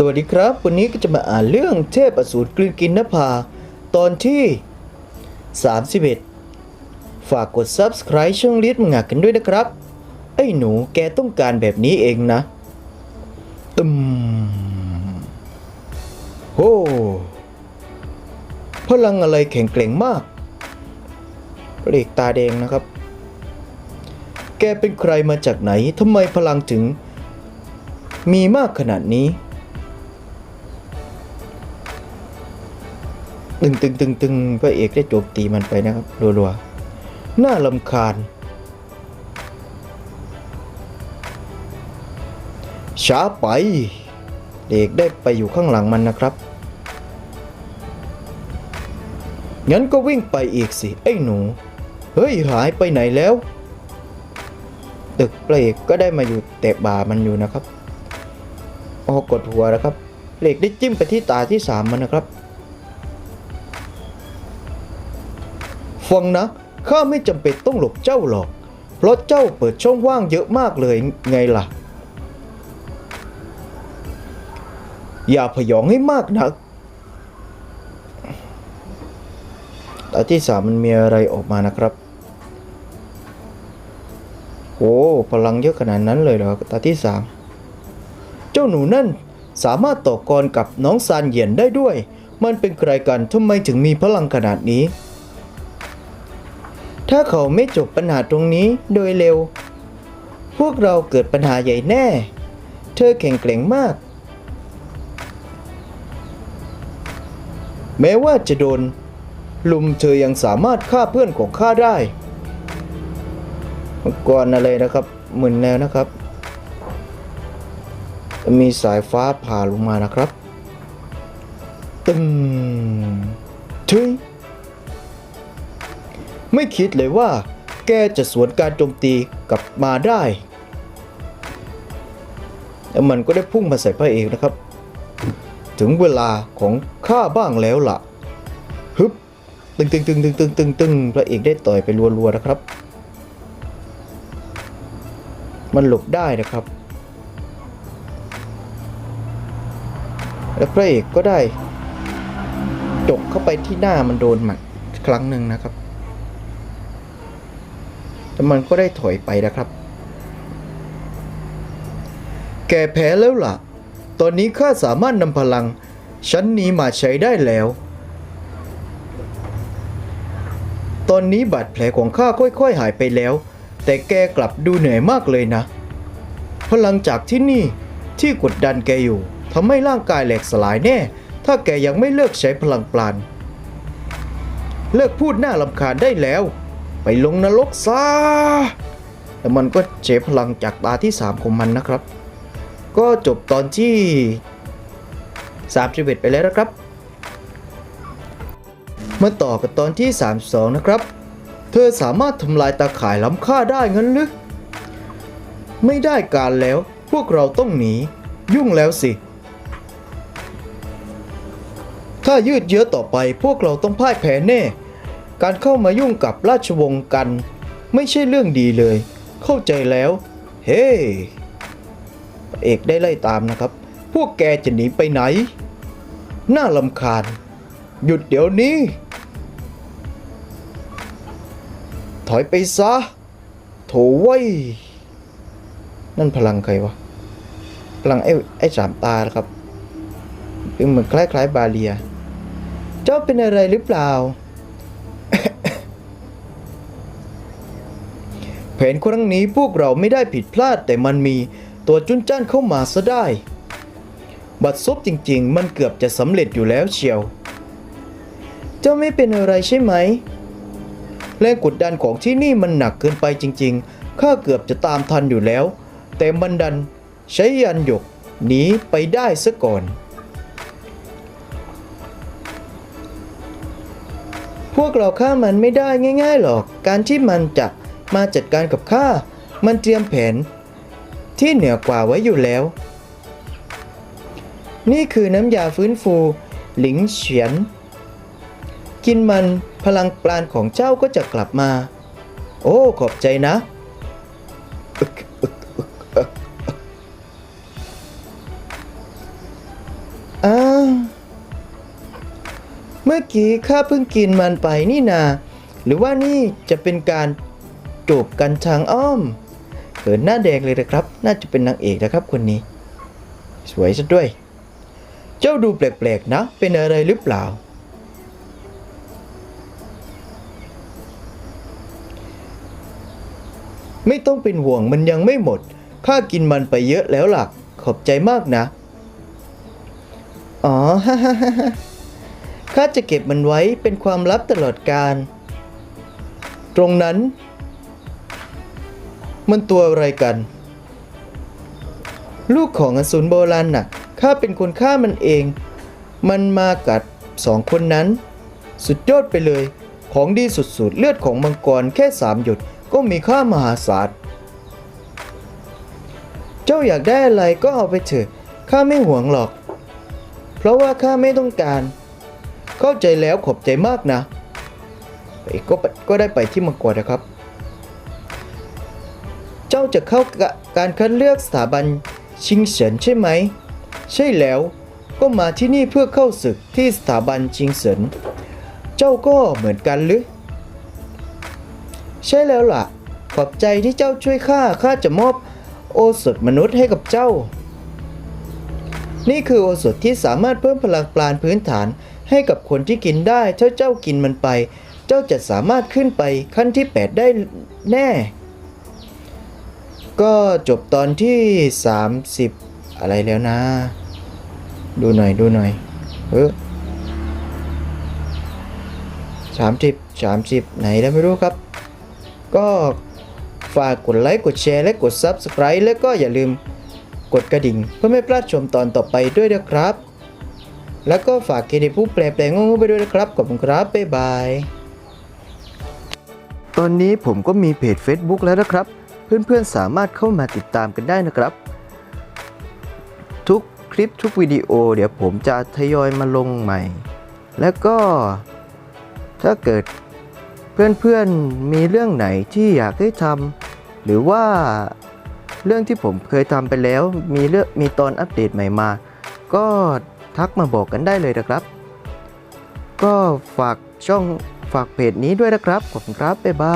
สวัสดีครับ วันนี้ก็จะมาอ่านเรื่องเทพอสูรกลืนกินนภา ตอนที่ 31 ฝากกด Subscribe ช่องลิศมังงะกันด้วยนะครับ ไอ้หนูแกต้องการแบบนี้เองนะตึมโอ้พลังอะไรแข็งแกร่งมากเปลกตาแดงนะครับ แกเป็นใครมาจากไหนทำไมพลังถึงมีมากขนาดนี้ ตึงตึงตึงตึงพระเอกได้โจมตีมันไปนะครับรัวๆน่าลำคาญ ช้าไป เด็กได้ไปอยู่ข้างหลังมันนะครับ งั้นก็วิ่งไปอีกสิ ไอ้หนู เฮ้ย หายไปไหนแล้ว ตึกเอกก็ได้มาอยู่แตะบ่ามันอยู่นะครับ พอกดหัวนะครับเหล็กได้จิ้มไปที่ตาที่สามมันนะครับ ฟังนะ ข้าไม่จำเป็นต้องหลบเจ้าหรอก เพราะเจ้าเปิดช่องว่างเยอะมากเลยไงล่ะ อย่าพยองให้มากนักตาที่สามมันมีอะไรออกมานะครับ โอ้พลังเยอะขนาดนั้นเลยเหรอตาที่สามเจ้าหนูนั่นสามารถต่อกรกับน้องซานเหยียนได้ด้วย มันเป็นใครกันทำไมถึงมีพลังขนาดนี้ ถ้าเขาไม่จบปัญหาตรงนี้โดยเร็ว พวกเราเกิดปัญหาใหญ่แน่ เธอแข็งแกร่งมาก แม้ว่าจะโดน ลุมเธอยังสามารถฆ่าเพื่อนของข้าได้มังกรอะไรนะครับหมื่นแล้วนะครับ มีสายฟ้าผ่าลงมานะครับ ตึงทึง ไม่คิดเลยว่า แกจะสวนการโจมตีกลับมาได้ แล้วมันก็ได้พุ่งมาใส่พระเอกนะครับ ถึงเวลาของข้าบ้างแล้วล่ะฮึบตึงตึงตึงตึงตึงตึงตึงพระเอกได้ต่อยไปรัวๆนะครับ มันหลบได้นะครับ แล้วพระเอกก็ได้จกเข้าไปที่หน้ามันโดนหมัดครั้งหนึ่งนะครับ แต่มันก็ได้ถอยไปนะครับ แกแพ้แล้วล่ะ ตอนนี้ข้าสามารถนำพลัง ชั้นนี้มาใช้ได้แล้ว ตอนนี้บาดแผลของข้าค่อยๆหายไปแล้ว แต่แกกลับดูเหนื่อยมากเลยนะ พลังจากที่นี่ที่กดดันแกอยู่ทำให้ร่างกายแหลกสลายแน่ ถ้าแกยังไม่เลิกใช้พลังปราณเลิกพูดหน้าลำคาญได้แล้ว ไปลงนรกซะแล้วมันก็เฉพลังจากตาที่ 3 ของมันนะครับ ก็จบตอนที่31ไปแล้วนะครับ มาต่อกันตอนที่ 32 นะครับ เธอสามารถทำลายตาข่ายล้ำค่าได้งั้นหรือ ไม่ได้การแล้วพวกเราต้องหนี ยุ่งแล้วสิ ถ้ายืดเยื้อต่อไปพวกเราต้องพ่ายแพ้แน่ การเข้ามายุ่งกับราชวงศ์กัน ไม่ใช่เรื่องดีเลย เข้าใจแล้ว เฮ้เอกได้ไล่ตามนะครับ พวกแกจะหนีไปไหน น่าลำคาญ หยุดเดี๋ยวนี้ ถอยไปซะ โถไว้นั่นพลังใครวะ พลังไอ้ไอ้สามตาครับ เป็นเหมือนคล้ายๆบาเลีย เจ้าเป็นอะไรหรือเปล่า แผนครั้งนี้พวกเราไม่ได้ผิดพลาดแต่มันมีตัวจุนจ้านเข้ามาซะได้ บัดซบจริง ๆ มันเกือบจะสำเร็จอยู่แล้วเชียว เจ้าไม่เป็นอะไรใช่ไหม แรงกดดันของที่นี่มันหนักเกินไปจริง ๆ ข้าเกือบจะตามทันอยู่แล้ว แต่มันดันใช้ยันหยกหนีไปได้ซะก่อน พวกเราฆ่ามันไม่ได้ง่าย ๆ หรอก การที่มันจะ มาจัดการกับข้า มันเตรียมแผน ที่เหนือกว่าไว้อยู่แล้ว นี่คือน้ำยาฟื้นฟู หลิงเฉียน กินมันพลังปราณของเจ้าก็จะกลับมา โอ้ ขอบใจนะเมื่อกี้ข้าเพิ่งกินมันไปนี่นา หรือว่านี่จะเป็นการ จูบกันทางอ้อมเขินหน้าแดงเลยนะครับ น่าจะเป็นนางเอกนะครับคนนี้ สวยซะด้วย เจ้าดูแปลกๆนะ เป็นอะไรหรือเปล่า ไม่ต้องเป็นห่วงมันยังไม่หมด ข้ากินมันไปเยอะแล้วล่ะขอบใจมากนะ อ๋อฮ่าฮ่าฮ่าข้าจะเก็บมันไว้เป็นความลับตลอดการตรงนั้น มันตัวอะไรกัน ลูกของอสูรโบราณน่ะข้าเป็นคนฆ่ามันเอง มันมากัดสองคนนั้น สุดยอดไปเลย ของดีสุดๆ เลือดของมังกรแค่สามหยดก็มีค่ามหาศาลเจ้าอยากได้อะไรก็เอาไปเถอะข้าไม่หวงหรอก เพราะว่าข้าไม่ต้องการ เข้าใจแล้วขอบใจมากนะเอ้ยก็ก็ได้ไปที่มังกรนะครับ เจ้าจะเข้าการคัดเลือกสถาบันชิงเฉินใช่ไหม ใช่แล้วก็มาที่นี่เพื่อเข้าศึกที่สถาบันชิงเฉิน เจ้าก็เหมือนกันหรือ ใช่แล้วล่ะ ขอบใจที่เจ้าช่วยข้า ข้าจะมอบโอสถมนุษย์ให้กับเจ้า นี่คือโอสถที่สามารถเพิ่มพลังปราณพื้นฐานให้กับคนที่กินได้ ถ้าเจ้ากินมันไป เจ้าจะสามารถขึ้นไปขั้นที่ 8 ได้แน่ ก็จบตอนที่ 30 อะไรแล้วนะ ดูหน่อยดูหน่อยเออสามสิบสามสิบไหนแล้วไม่รู้ครับ ก็ฝากกดไลค์กดแชร์และกด Subscribe แล้วก็อย่าลืมกดกระดิ่ง เพื่อไม่พลาดชมตอนต่อไปด้วยนะครับ แล้วก็ฝากเครดิตผู้แปลแปลงงงไปด้วยนะครับ ขอบคุณครับ บ๊ายบาย ตอนนี้ผมก็มีเพจ Facebook แล้วนะครับ เพื่อนๆ สามารถเข้ามาติดตามกันได้นะครับ ทุกคลิปทุกวิดีโอ เดี๋ยวผมจะทยอยมาลงใหม่ แล้วก็ถ้าเกิดเพื่อนๆมีเรื่องไหนที่อยากให้ทำหรือว่าเรื่องที่ผมเคยทำไปแล้วมีเรื่องมีตอนอัปเดตใหม่มา ก็ทักมาบอกกันได้เลยนะครับ ก็ฝากช่องฝากเพจนี้ด้วยนะครับ ขอบคุณครับ บ๊ายบาย